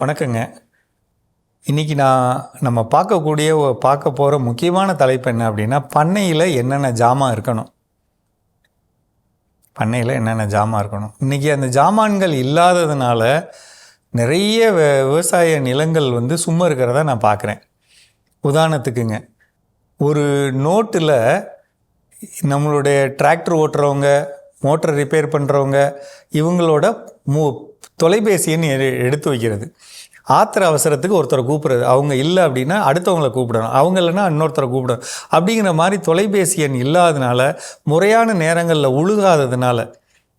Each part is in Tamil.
வணக்கங்க. இன்றைக்கி நான் நம்ம பார்க்கக்கூடிய பார்க்க போகிற முக்கியமான தலைப்பு என்ன அப்படின்னா பண்ணையில் என்னென்ன ஜாமான் இருக்கணும். பண்ணையில் என்னென்ன ஜாமான் இருக்கணும். இன்றைக்கி அந்த ஜாமான்கள் இல்லாததுனால நிறைய விவசாய நிலங்கள் வந்து சும்மா இருக்கிறத நான் பார்க்குறேன். உதாரணத்துக்குங்க ஒரு நோட்டில் நம்மளுடைய டிராக்டர் ஓட்டுறவங்க மோட்டர் ரிப்பேர் பண்ணுறவங்க இவங்களோட மூ தொலைபேசி எடுத்து வைக்கிறது. ஆத்திர அவசரத்துக்கு ஒருத்தரை கூப்பிடுறது. அவங்க இல்லை அப்படின்னா அடுத்தவங்களை கூப்பிடணும். அவங்க இல்லைன்னா இன்னொருத்தரை கூப்பிடணும். அப்படிங்கிற மாதிரி தொலைபேசி எண் இல்லாதனால முறையான நேரங்களில் உழுகாததுனால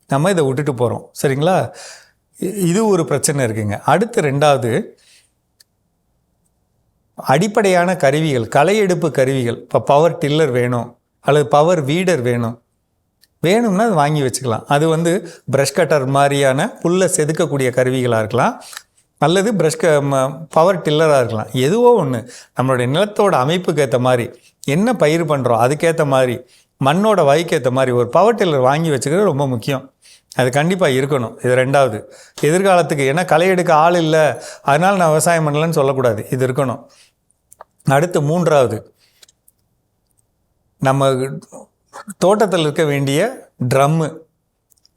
நம்ம இதை விட்டுட்டு போகிறோம் சரிங்களா? இது ஒரு பிரச்சனை இருக்குங்க. அடுத்து ரெண்டாவது அடிப்படையான கருவிகள் களை எடுப்பு கருவிகள். இப்போ பவர் டில்லர் வேணும் அல்லது பவர் வீடர் வேணும். வேணும்னா அது வாங்கி வச்சுக்கலாம். அது வந்து ப்ரஷ் கட்டர் மாதிரியான புல்லை செதுக்கக்கூடிய கருவிகளாக இருக்கலாம். அல்லது ப்ரஷ் க பவர் டில்லராக இருக்கலாம். எதுவோ ஒன்று நம்மளுடைய நிலத்தோட அமைப்புக்கு ஏற்ற மாதிரி என்ன பயிர் பண்ணுறோம் அதுக்கேற்ற மாதிரி மண்ணோட வகைக்கேற்ற மாதிரி ஒரு பவர் டில்லர் வாங்கி வச்சுக்கிறது ரொம்ப முக்கியம். அது கண்டிப்பாக இருக்கணும். இது ரெண்டாவது. எதிர்காலத்துக்கு ஏன்னா களை எடுக்க ஆள் இல்லை. அதனால் நான் விவசாயம் பண்ணலன்னு சொல்லக்கூடாது. இது இருக்கணும். அடுத்து மூன்றாவது. நம்ம தோட்டத்தில் இருக்க வேண்டிய ட்ரம்மு.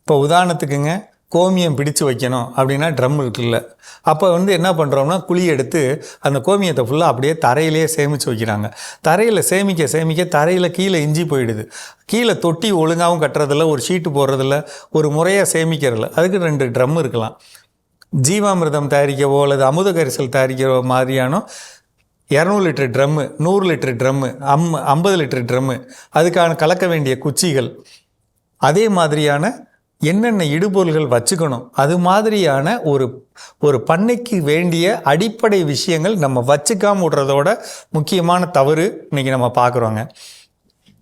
இப்போ உதாரணத்துக்குங்க கோமியம் பிடிச்சு வைக்கணும் அப்படின்னா ட்ரம் இருக்குல்ல. அப்போ வந்து என்ன பண்ணுறோம்னா குழி எடுத்து அந்த கோமியத்தை ஃபுல்லாக அப்படியே தரையிலேயே சேமித்து வைக்கிறாங்க. தரையில் சேமிக்க சேமிக்க தரையில் கீழே இஞ்சி போயிடுது. கீழே தொட்டி ஒழுங்காகவும் கட்டுறதில்ல ஒரு ஷீட்டு போடுறதில்ல ஒரு முறையாக சேமிக்கிறதில்ல. அதுக்கு ரெண்டு ட்ரம் இருக்கலாம். ஜீவாமிர்தம் தயாரிக்கவோ அல்லது அமுத கரிசல் தயாரிக்கிற மாதிரியான இரநூறு லிட்டர் ட்ரம்மு நூறு லிட்டர் ட்ரம்மு அம் ஐம்பது லிட்டர் ட்ரம்மு அதுக்கான கலக்க வேண்டிய குச்சிகள். அதே மாதிரியான என்னென்ன இடுபொருள்கள் வச்சுக்கணும் அது மாதிரியான ஒரு ஒரு பண்ணைக்கு வேண்டிய அடிப்படை விஷயங்கள் நம்ம வச்சுக்காம விடுறதோட முக்கியமான தவறு இன்னைக்கு நம்ம பார்க்குறோங்க.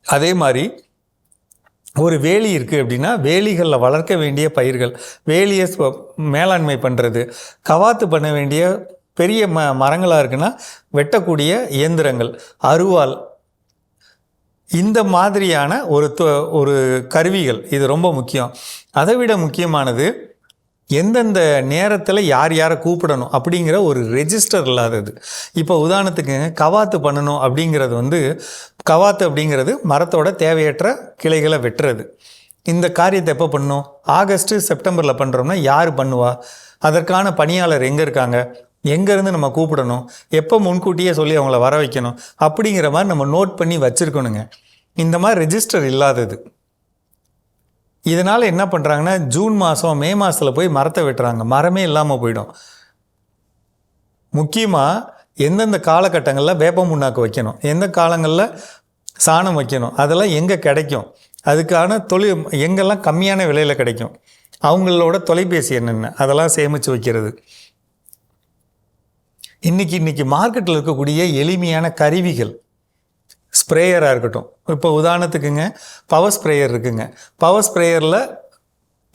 அதே மாதிரி ஒரு வேலி இருக்குது அப்படின்னா வேலிகளில் வளர்க்க வேண்டிய பயிர்கள் வேலியை மேலாண்மை பண்ணுறது கவாத்து பண்ண வேண்டிய பெரிய ம மரங்களாக இருக்குன்னா வெட்டக்கூடிய இயந்திரங்கள். அருவாள். இந்த மாதிரியான ஒரு தொ- ஒரு கருவிகள் இது ரொம்ப முக்கியம். அதை விட முக்கியமானது எந்தெந்த நேரத்தில் யார் யாரை கூப்பிடணும் அப்படிங்கிற ஒரு ரெஜிஸ்டர் இல்லாதது. இப்போ உதாரணத்துக்கு கவாத்து பண்ணணும் அப்படிங்கிறது வந்து கவாத்து அப்படிங்கிறது மரத்தோட தேவையற்ற கிளைகளை வெட்டுறது. இந்த காரியத்தை எப்போ பண்ணணும்? ஆகஸ்ட்டு செப்டம்பரில் பண்ணுறோம்னா யார் பண்ணுவா? அதற்கான பணியாளர் எங்கே இருக்காங்க? எங்கேருந்து நம்ம கூப்பிடணும்? எப்போ முன்கூட்டியே சொல்லி அவங்கள வர வைக்கணும்? அப்படிங்கிற மாதிரி நம்ம நோட் பண்ணி வச்சுருக்கணுங்க. இந்த மாதிரி ரெஜிஸ்டர் இல்லாதது. இதனால் என்ன பண்ணுறாங்கன்னா ஜூன் மாதம் மே மாதத்தில் போய் மரத்தை வெட்டுறாங்க. மரமே இல்லாமல் போயிடும். முக்கியமாக எந்தெந்த காலகட்டங்களில் வேப்ப முன்னாக்கு வைக்கணும்? எந்த காலங்களில் சாணம் வைக்கணும்? அதெல்லாம் எங்கே கிடைக்கும்? அதுக்கான தொழில் எங்கெல்லாம் கம்மியான விலையில் கிடைக்கும்? அவங்களோட தொலைபேசி என்னென்ன அதெல்லாம் சேமித்து வைக்கிறது. இன்றைக்கி இன்றைக்கி மார்க்கெட்டில் இருக்கக்கூடிய எளிமையான கருவிகள். ஸ்ப்ரேயராக இருக்கட்டும். இப்போ உதாரணத்துக்குங்க பவர் ஸ்ப்ரேயர் இருக்குங்க. பவர் ஸ்ப்ரேயரில்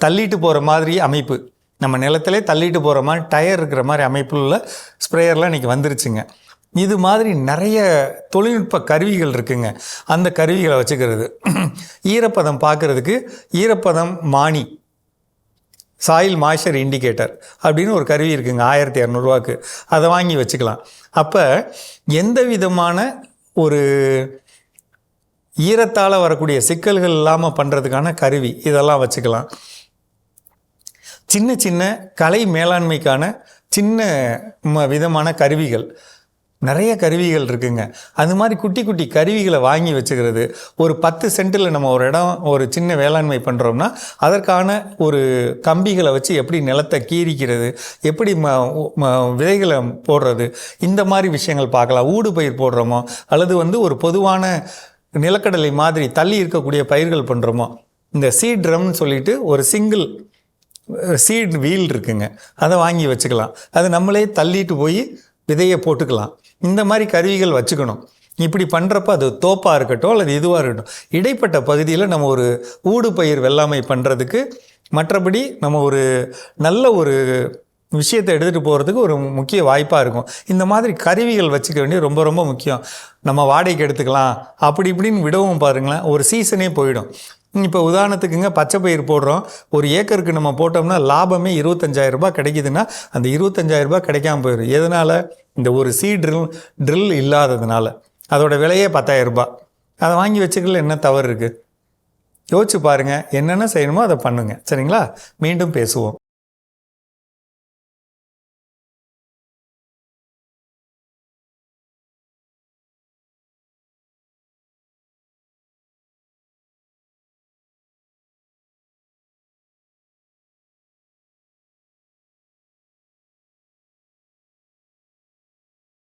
தள்ளிட்டு போகிற மாதிரி அமைப்பு. நம்ம நிலத்திலே தள்ளிட்டு போகிற மாதிரி டயர் இருக்கிற மாதிரி அமைப்பில் உள்ள ஸ்ப்ரேயர்லாம் இன்றைக்கி வந்துருச்சுங்க. இது மாதிரி நிறைய தொழில்நுட்ப கருவிகள் இருக்குங்க. அந்த கருவிகளை வச்சுக்கிறது. ஈரப்பதம் பார்க்குறதுக்கு ஈரப்பதம் மானி. சாயில் மாய்ச்சர் இண்டிகேட்டர் அப்படின்னு ஒரு கருவி இருக்குங்க ஆயிரத்தி இரநூறுவாக்கு. அதை வாங்கி வச்சுக்கலாம். அப்போ எந்த விதமான ஒரு ஈரத்தால் வரக்கூடிய சிக்கல்கள் இல்லாமல் பண்ணுறதுக்கான கருவி இதெல்லாம் வச்சுக்கலாம். சின்ன சின்ன கலை மேலாண்மைக்கான சின்ன ம- விதமான கருவிகள். நிறைய கருவிகள் இருக்குங்க. அது மாதிரி குட்டி குட்டி கருவிகளை வாங்கி வச்சுக்கிறது. ஒரு பத்து சென்ட்டில் நம்ம ஒரு இடம் ஒரு சின்ன வேளாண்மை பண்ணுறோம்னா அதற்கான ஒரு கம்பிகளை வச்சு எப்படி நிலத்தை கீரிக்கிறது எப்படி ம ம- விதைகளை போடுறது இந்த மாதிரி விஷயங்கள் பார்க்கலாம். ஊடு பயிர் போடுறோமோ அல்லது வந்து ஒரு பொதுவான நிலக்கடலை மாதிரி தள்ளி இருக்கக்கூடிய பயிர்கள் பண்ணுறோமோ இந்த சீட் ட்ரம்னு சொல்லிட்டு ஒரு சிங்கிள் சீட் வீல் இருக்குங்க. அதை வாங்கி வச்சுக்கலாம். அது நம்மளே தள்ளிட்டு போய் விதையை போட்டுக்கலாம். இந்த மாதிரி கருவிகள் வச்சுக்கணும். இப்படி பண்ணுறப்ப அது தோப்பாக இருக்கட்டும் அல்லது இதுவாக இருக்கட்டும். இடைப்பட்ட பகுதியில் நம்ம ஒரு ஊடு பயிர் வெள்ளாமை பண்ணுறதுக்கு மற்றபடி நம்ம ஒரு நல்ல ஒரு விஷயத்தை எடுத்துகிட்டு போகிறதுக்கு ஒரு முக்கிய வாய்ப்பாக இருக்கும். இந்த மாதிரி கருவிகள் வச்சுக்க வேண்டியது ரொம்ப ரொம்ப முக்கியம். நம்ம வாடகைக்கு எடுத்துக்கலாம். அப்படி இப்படின்னு விடவும் பாருங்களேன். ஒரு சீசனே போயிடும். இப்போ உதாரணத்துக்குங்க பச்சை பயிர் போடுறோம். ஒரு ஏக்கருக்கு நம்ம போட்டோம்னா லாபமே இருபத்தஞ்சாயிரம் கிடைக்குதுன்னா அந்த இருபத்தஞ்சாயிரரூபா கிடைக்காம போயிடும். எதனால்? இந்த ஒரு சீ ட்ரில் ட்ரில் இல்லாததுனால. அதோட விலையே பத்தாயிரம் ரூபாய். அதை வாங்கி வச்சுக்கல என்ன தவறு இருக்குது யோசிச்சு பாருங்கள் என்னென்ன செய்யணுமோ அதை பண்ணுங்கள் சரிங்களா? மீண்டும் பேசுவோம்.